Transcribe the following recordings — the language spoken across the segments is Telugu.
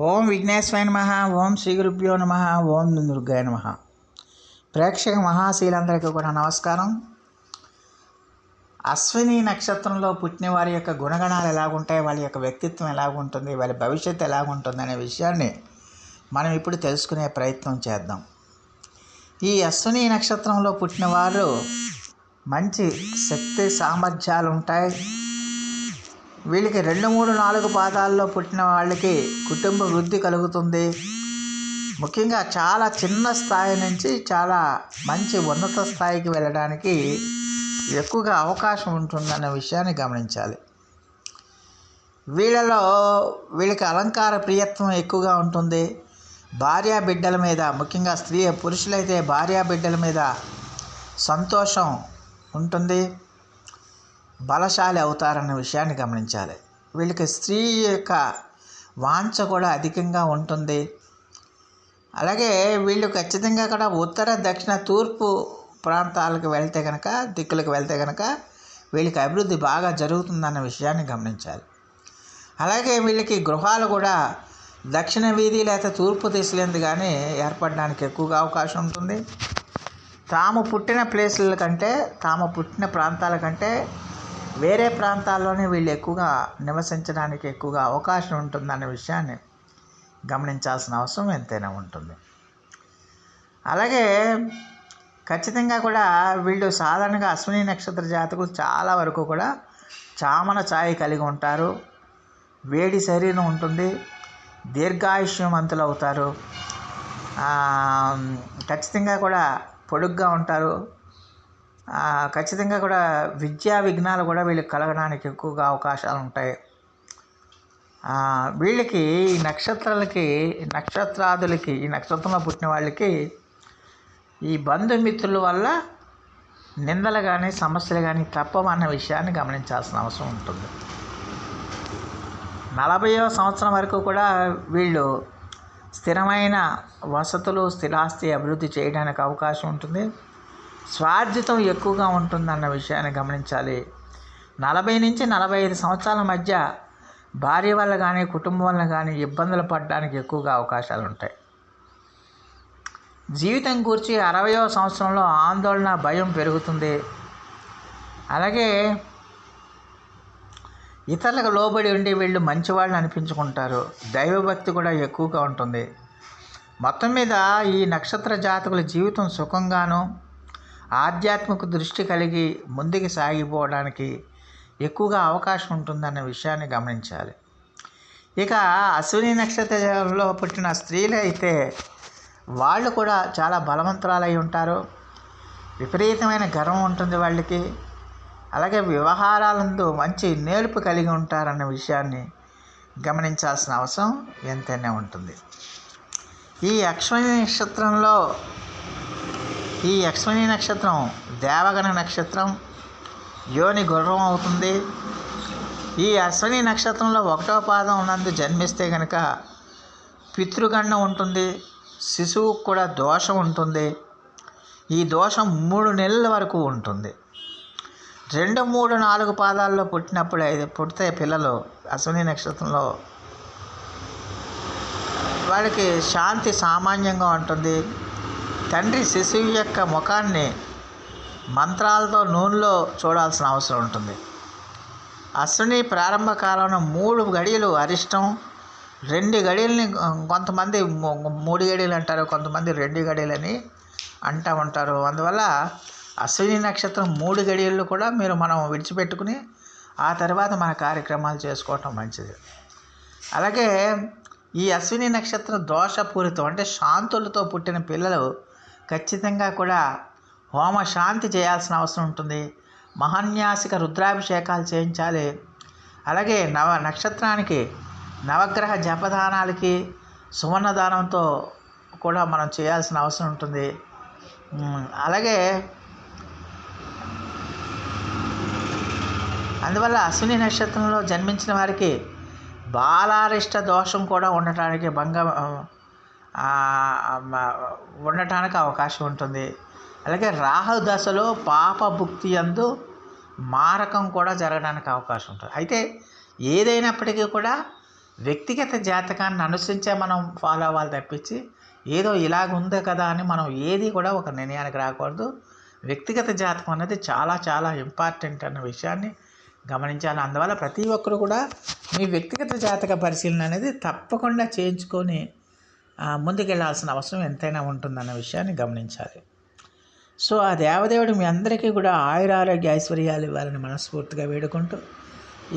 ఓం విఘ్నేశ్వరాయ నమ ఓం శ్రీ గురుభ్యో నమ ఓం దుర్గాయ నమ. ప్రేక్షక మహాశీలందరికీ కూడా నమస్కారం. అశ్విని నక్షత్రంలో పుట్టిన వారి యొక్క గుణగణాలు ఎలాగుంటాయి వాళ్ళ యొక్క వ్యక్తిత్వం ఎలాగుంటుంది వాళ్ళ భవిష్యత్తు ఎలాగుంటుంది అనే విషయాన్ని మనం ఇప్పుడు తెలుసుకునే ప్రయత్నం చేద్దాం. ఈ అశ్విని నక్షత్రంలో పుట్టిన వారు మంచి శక్తి సామర్థ్యాలు ఉంటాయి. వీళ్ళకి రెండు మూడు నాలుగు పాదాల్లో పుట్టిన వాళ్ళకి కుటుంబ వృద్ధి కలుగుతుంది. ముఖ్యంగా చాలా చిన్న స్థాయి నుంచి చాలా మంచి ఉన్నత స్థాయికి వెళ్ళడానికి ఎక్కువగా అవకాశం ఉంటుందన్న విషయాన్ని గమనించాలి. వీళ్ళలో వీళ్ళకి అలంకార ప్రియత్వం ఎక్కువగా ఉంటుంది. భార్యా బిడ్డల మీద ముఖ్యంగా స్త్రీ పురుషులైతే భార్యా బిడ్డల మీద సంతోషం ఉంటుంది. బలశాలి అవుతారన్న విషయాన్ని గమనించాలి. వీళ్ళకి స్త్రీ యొక్క వాంఛ కూడా అధికంగా ఉంటుంది. అలాగే వీళ్ళు ఖచ్చితంగా కూడా ఉత్తర దక్షిణ తూర్పు ప్రాంతాలకు వెళ్తే కనుక దిక్కులకు వెళ్తే కనుక వీళ్ళకి అభివృద్ధి బాగా జరుగుతుందన్న విషయాన్ని గమనించాలి. అలాగే వీళ్ళకి గృహాలు కూడా దక్షిణ వీధి లేదా తూర్పు దిశలందు కానీ ఏర్పడడానికి ఎక్కువగా అవకాశం ఉంటుంది. తాము పుట్టిన ప్లేసుల కంటే తాము పుట్టిన ప్రాంతాల కంటే వేరే ప్రాంతాల్లోనే వీళ్ళు ఎక్కువగా నివసించడానికి ఎక్కువగా అవకాశం ఉంటుందన్న విషయాన్ని గమనించాల్సిన అవసరం ఎంతైనా ఉంటుంది. అలాగే ఖచ్చితంగా కూడా వీళ్ళు సాధారణంగా అశ్విని నక్షత్ర జాతకులు చాలా వరకు కూడా చామన ఛాయ కలిగి ఉంటారు. వేడి శరీరం ఉంటుంది. దీర్ఘాయుష్యవంతులు అవుతారు. ఖచ్చితంగా కూడా పొడుగ్గా ఉంటారు. ఖచ్చితంగా కూడా విద్యా విఘ్నాలు కూడా వీళ్ళకి కలగడానికి ఎక్కువగా అవకాశాలు ఉంటాయి. వీళ్ళకి ఈ నక్షత్రాలకి నక్షత్రాదులకి ఈ నక్షత్రంలో పుట్టిన వాళ్ళకి ఈ బంధుమిత్రుల వల్ల నిందలు కానీ సమస్యలు కానీ తప్పమన్న విషయాన్ని గమనించాల్సిన అవసరం ఉంటుంది. నలభైవ సంవత్సరం వరకు కూడా వీళ్ళు స్థిరమైన వసతులు స్థిరాస్తి అభివృద్ధి చేయడానికి అవకాశం ఉంటుంది. స్వార్జితం ఎక్కువగా ఉంటుందన్న విషయాన్ని గమనించాలి. నలభై నుంచి నలభై ఐదు సంవత్సరాల మధ్య భార్య వల్ల కానీ కుటుంబం వల్ల కానీ ఇబ్బందులు పడడానికి ఎక్కువగా అవకాశాలు ఉంటాయి. జీవితం గురించి అరవయో సంవత్సరంలో ఆందోళన భయం పెరుగుతుంది. అలాగే ఇతరులకు లోబడి ఉండి వీళ్ళు మంచివాళ్ళు అనిపించుకుంటారు. దైవభక్తి కూడా ఎక్కువగా ఉంటుంది. మొత్తం మీద ఈ నక్షత్ర జాతకుల జీవితం సుఖంగాను ఆధ్యాత్మిక దృష్టి కలిగి ముందుకు సాగిపోవడానికి ఎక్కువగా అవకాశం ఉంటుందన్న విషయాన్ని గమనించాలి. ఇక అశ్విని నక్షత్రంలో పుట్టిన స్త్రీలు అయితే వాళ్ళు కూడా చాలా బలవంతురాలై ఉంటారు. విపరీతమైన గర్వం ఉంటుంది వాళ్ళకి. అలాగే వ్యవహారాలందు మంచి నేర్పు కలిగి ఉంటారన్న విషయాన్ని గమనించాల్సిన అవసరం ఎంతైనా ఉంటుంది. ఈ అశ్విని నక్షత్రంలో ఈ అశ్విని నక్షత్రం దేవగణ నక్షత్రం యోని గుర్రం అవుతుంది. ఈ అశ్విని నక్షత్రంలో ఒకటో పాదం ఉన్నందు జన్మిస్తే కనుక పితృగణం ఉంటుంది శిశువుకు కూడా దోషం ఉంటుంది. ఈ దోషం మూడు నెలల వరకు ఉంటుంది. రెండు మూడు నాలుగు పాదాల్లో పుట్టినప్పుడు అయితే పుడితే పిల్లలు అశ్విని నక్షత్రంలో వాళ్ళకి శాంతి సామాన్యంగా ఉంటుంది. తండ్రి శిశువు యొక్క ముఖాన్ని మంత్రాలతో నూనెలో చూడాల్సిన అవసరం ఉంటుంది. అశ్విని ప్రారంభ కాలంలో మూడు గడియలు అరిష్టం రెండు గడియలని కొంతమంది మూడు గడియలు అంటారు కొంతమంది రెండు గడియలని అంటూ ఉంటారు. అందువల్ల అశ్విని నక్షత్రం మూడు గడియలు కూడా మీరు మనం విడిచిపెట్టుకుని ఆ తర్వాత మన కార్యక్రమాలు చేసుకోవటం మంచిది. అలాగే ఈ అశ్విని నక్షత్రం దోషపూరితం అంటే శాంతులతో పుట్టిన పిల్లలు ఖచ్చితంగా కూడా హోమ శాంతి చేయాల్సిన అవసరం ఉంటుంది. మహాన్యాసిక రుద్రాభిషేకాలు చేయించాలి. అలాగే నవ నక్షత్రానికి నవగ్రహ జపదానాలకి సువర్ణదానంతో కూడా మనం చేయాల్సిన అవసరం ఉంటుంది. అలాగే అందువల్ల అశ్విని నక్షత్రంలో జన్మించిన వారికి బాలారిష్ట దోషం కూడా ఉండటానికి భంగ ఉండటానికి అవకాశం ఉంటుంది. అలాగే రాహు దశలో పాప భుక్తి అందు మారకం కూడా జరగడానికి అవకాశం ఉంటుంది. అయితే ఏదైనప్పటికీ కూడా వ్యక్తిగత జాతకాన్ని అనుసరించే మనం ఫాలో అవ్వాలి తప్పించి ఏదో ఇలాగుందే కదా అని మనం ఏది కూడా ఒక నిర్ణయానికి రాకూడదు. వ్యక్తిగత జాతకం అనేది చాలా చాలా ఇంపార్టెంట్ అన్న విషయాన్ని గమనించాలి. అందువల్ల ప్రతి ఒక్కరు కూడా మీ వ్యక్తిగత జాతక పరిశీలన అనేది తప్పకుండా చేయించుకొని ముందుకెళ్ళాల్సిన అవసరం ఎంతైనా ఉంటుందన్న విషయాన్ని గమనించాలి. సో ఆ దేవదేవుడు మీ అందరికీ కూడా ఆయురారోగ్య ఐశ్వర్యాలు ఇవ్వాలని మనస్ఫూర్తిగా వేడుకుంటూ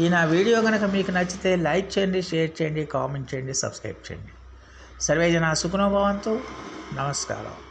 ఈ నా వీడియో కనుక మీకు నచ్చితే లైక్ చేయండి షేర్ చేయండి కామెంట్ చేయండి సబ్స్క్రైబ్ చేయండి. సర్వేజన సుఖనోభవంతో నమస్కారం.